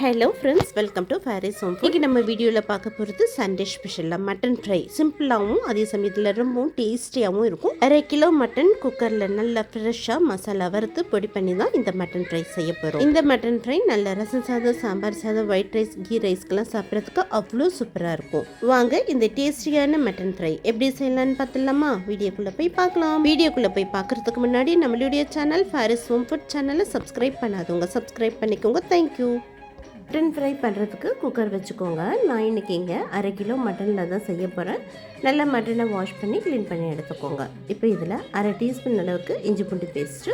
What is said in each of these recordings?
Hello friends welcome to Faris home இன்றைக்கி நம்ம வீடியோவில் பார்க்க போகிறது சண்டே ஸ்பெஷலாக மட்டன் ஃப்ரை சிம்பிளாகவும் அதே சமயத்தில் ரொம்பவும் டேஸ்டியாகவும் இருக்கும். அரை கிலோ மட்டன் குக்கரில் நல்லா ஃப்ரெஷ்ஷாக மசாலா வறுத்து பொடி பண்ணி தான் இந்த மட்டன் ஃப்ரை செய்ய போகிறோம் இந்த மட்டன் ஃப்ரை நல்ல ரசம் சாதம் சாம்பார் சாதம் ஒயிட் ரைஸ் கீ ரைஸ்க்கெலாம் சாப்பிட்றதுக்கு அவ்வளோ சூப்பராக இருக்கும். வாங்க இந்த டேஸ்டியான மட்டன் ஃப்ரை எப்படி செய்யலாம்னு பார்த்துலாமா வீடியோக்குள்ளே போய் பார்க்கலாம். வீடியோக்குள்ளே போய் பார்க்குறதுக்கு முன்னாடி நம்மளுடைய சேனல் ஃபேரிஸ் ஹோம் ஃபுட் சேனலை சப்ஸ்கிரைப் பண்ணாதவங்க சப்ஸ்கிரைப் பண்ணிக்கோங்க. தேங்க்யூ மட்டன் ஃப்ரை பண்ணுறதுக்கு குக்கர் வச்சுக்கோங்க. நான் இன்றைக்கி இங்கே அரை கிலோ மட்டனில் தான் செய்ய போகிறேன் நல்லா மட்டனை வாஷ் பண்ணி க்ளீன் பண்ணி எடுத்துக்கோங்க. இப்போ இதில் அரை டீஸ்பூன் அளவுக்கு இஞ்சி பூண்டு பேஸ்ட்டு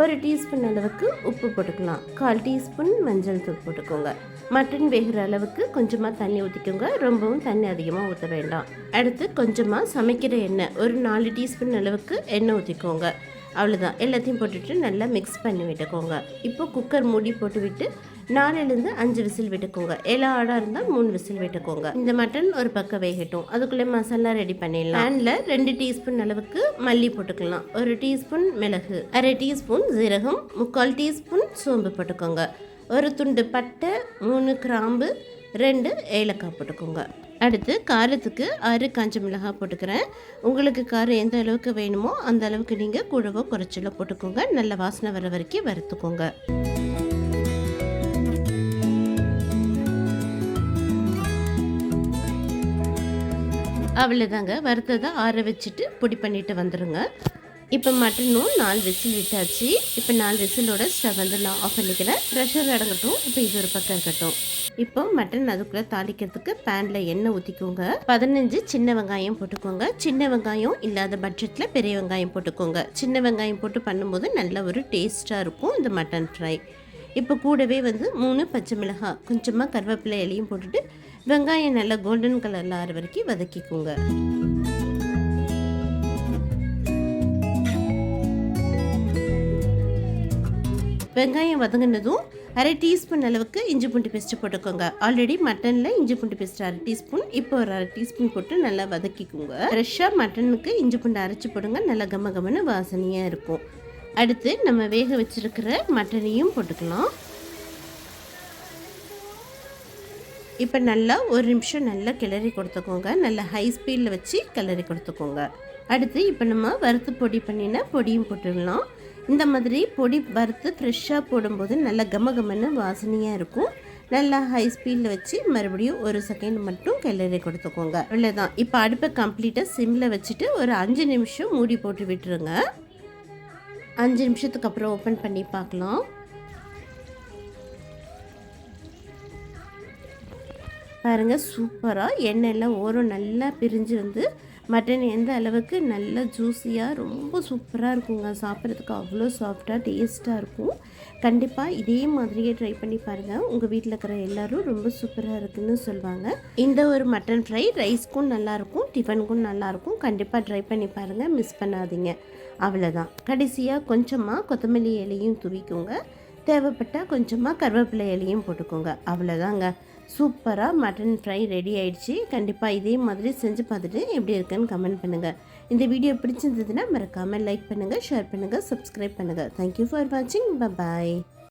ஒரு டீஸ்பூன் அளவுக்கு உப்பு போட்டுக்கலாம். கால் டீஸ்பூன் மஞ்சள் தூள் போட்டுக்கோங்க. மட்டன் வேகிற அளவுக்கு கொஞ்சமாக தண்ணி ஊற்றிக்கோங்க ரொம்பவும் தண்ணி அதிகமாக ஊற்ற வேண்டாம். அடுத்து கொஞ்சமாக சமைக்கிற எண்ணெய் ஒரு நாலு டீஸ்பூன் அளவுக்கு எண்ணெய் ஊற்றிக்கோங்க அவ்வளோதான் எல்லாத்தையும் போட்டுட்டு நல்லா மிக்ஸ் பண்ணி விட்டுக்கோங்க. இப்போ குக்கர் மூடி போட்டு விட்டு நாலுலேருந்து அஞ்சு விசில் விட்டுக்கோங்க. எல்லா ஆடாக இருந்தால் மூணு விசில் விட்டுக்கோங்க. இந்த மட்டன் ஒரு பக்கம் வேகட்டும். அதுக்குள்ளே மசாலா ரெடி பண்ணிடலாம். பேனில் ரெண்டு டீஸ்பூன் அளவுக்கு மல்லி போட்டுக்கலாம். ஒரு டீஸ்பூன் மிளகு அரை டீஸ்பூன் ஜீரகம் முக்கால் டீஸ்பூன் சோம்பு போட்டுக்கோங்க. ஒரு துண்டு பட்டை மூணு கிராம்பு ரெண்டு ஏலக்காய் போட்டுக்கோங்க. அடுத்து காரத்துக்கு ஆறு காஞ்ச மிளகாய் போட்டுக்கிறேன். உங்களுக்கு காரம் எந்த அளவுக்கு வேணுமோ அந்த அளவுக்கு நீங்கள் கூடவோ குறைச்சலோ போட்டுக்கோங்க. நல்ல வாசனை வர வரைக்கும் வறுத்துக்கோங்க. அவ்வளோதாங்க வறுத்ததை ஆற வச்சுட்டு பொடி பண்ணிட்டு வந்துடுங்க இப்போ மட்டனும் நாலு விசில் விட்டாச்சு. இப்போ நாலு விசிலோட ஸ்டவ் வந்து நான் ஆஃப் பண்ணிக்கிறேன். ப்ரெஷர் அடங்கட்டும். இப்போ இது ஒரு பக்கம் இருக்கட்டும். இப்போ மட்டன் அதுக்குள்ளே தாளிக்கிறதுக்கு பேனில் எண்ணெய் ஊற்றிக்கோங்க பதினஞ்சு சின்ன வெங்காயம் போட்டுக்கோங்க. சின்ன வெங்காயம் இல்லாத பட்ஜெட்டில் பெரிய வெங்காயம் போட்டுக்கோங்க. சின்ன வெங்காயம் போட்டு பண்ணும்போது நல்ல ஒரு டேஸ்ட்டாக இருக்கும் இந்த மட்டன் ஃப்ரை இப்போ கூடவே வந்து மூணு பச்சை மிளகாய் கொஞ்சமாக கருவேப்பிலை இலையும் போட்டுட்டு வெங்காயம் நல்லா கோல்டன் கலரில் ஆற வரைக்கும் வதக்கிக்கோங்க. வெங்காயம் வதங்கினதும் அரை டீஸ்பூன் அளவுக்கு இஞ்சி பூண்டு பேஸ்ட்டு போட்டுக்கோங்க. ஆல்ரெடி மட்டனில் இஞ்சி பூண்டு பேஸ்ட் அரை டீஸ்பூன் இப்போ ஒரு அரை டீஸ்பூன் போட்டு நல்லா வதக்கிக்கோங்க. ஃப்ரெஷ்ஷாக மட்டனுக்கு இஞ்சி பூண்டு அரைச்சி போடுங்க நல்லா கம கமன்னு வாசனையாக இருக்கும். அடுத்து நம்ம வேக வச்சிருக்கிற மட்டனையும் போட்டுக்கலாம். இப்போ நல்லா ஒரு நிமிஷம் நல்லா கிளறி கொடுத்துக்கோங்க. நல்லா ஹை ஸ்பீடில் வச்சு கிளறி கொடுத்துக்கோங்க. அடுத்து இப்போ நம்ம வறுத்து பொடி பண்ணின பொடியும் போட்டுடலாம். இந்த மாதிரி பொடி வறுத்து ஃப்ரெஷ்ஷாக போடும்போது நல்லா கம கமன்னு வாசனையாக இருக்கும். நல்லா ஹை ஸ்பீடில் வச்சு மறுபடியும் ஒரு செகண்ட் மட்டும் கிளறி கொடுத்துக்கோங்க. அவ்வளோதான் இப்போ அடுப்பை கம்ப்ளீட்டாக சிம்மில் வச்சுட்டு ஒரு அஞ்சு நிமிஷம் மூடி போட்டு விட்டுருங்க. அஞ்சு நிமிஷத்துக்கு அப்புறம் ஓப்பன் பண்ணி பார்க்கலாம். பாருங்கள் சூப்பராக எண்ணெயெல்லாம் ஓரம் நல்லா பிரிஞ்சு வந்து மட்டன் எந்த அளவுக்கு நல்லா ஜூஸியாக ரொம்ப சூப்பராக இருக்குங்க. சாப்பிட்றதுக்கு அவ்வளோ சாஃப்டாக டேஸ்ட்டாக இருக்கும். கண்டிப்பாக இதே மாதிரியே ட்ரை பண்ணி பாருங்கள் உங்கள் வீட்டில் இருக்கிற எல்லோரும் ரொம்ப சூப்பராக இருக்குன்னு சொல்லுவாங்க இந்த ஒரு மட்டன் ஃப்ரை ரைஸ்க்கும் நல்லாயிருக்கும் டிஃபனுக்கும் நல்லாயிருக்கும். கண்டிப்பாக ட்ரை பண்ணி பாருங்கள் மிஸ் பண்ணாதீங்க. அவ்வளோதான் கடைசியாக கொஞ்சமாக கொத்தமல்லி இலையும் துவிக்குங்க. தேவைப்பட்டால் கொஞ்சமாக கருவேப்பிலை இலையும் போட்டுக்கோங்க. அவ்வளோதாங்க சூப்பராக மட்டன் ஃப்ரை ரெடி ஆயிடுச்சு. கண்டிப்பாக இதே மாதிரி செஞ்சு பார்த்துட்டு எப்படி இருக்குன்னு கமெண்ட் பண்ணுங்கள் இந்த வீடியோ பிடிச்சிருந்ததுன்னா மறக்காமல் லைக் பண்ணுங்கள் ஷேர் பண்ணுங்கள் சப்ஸ்கிரைப் பண்ணுங்கள் தேங்க்யூ ஃபார் வாட்சிங் பாய்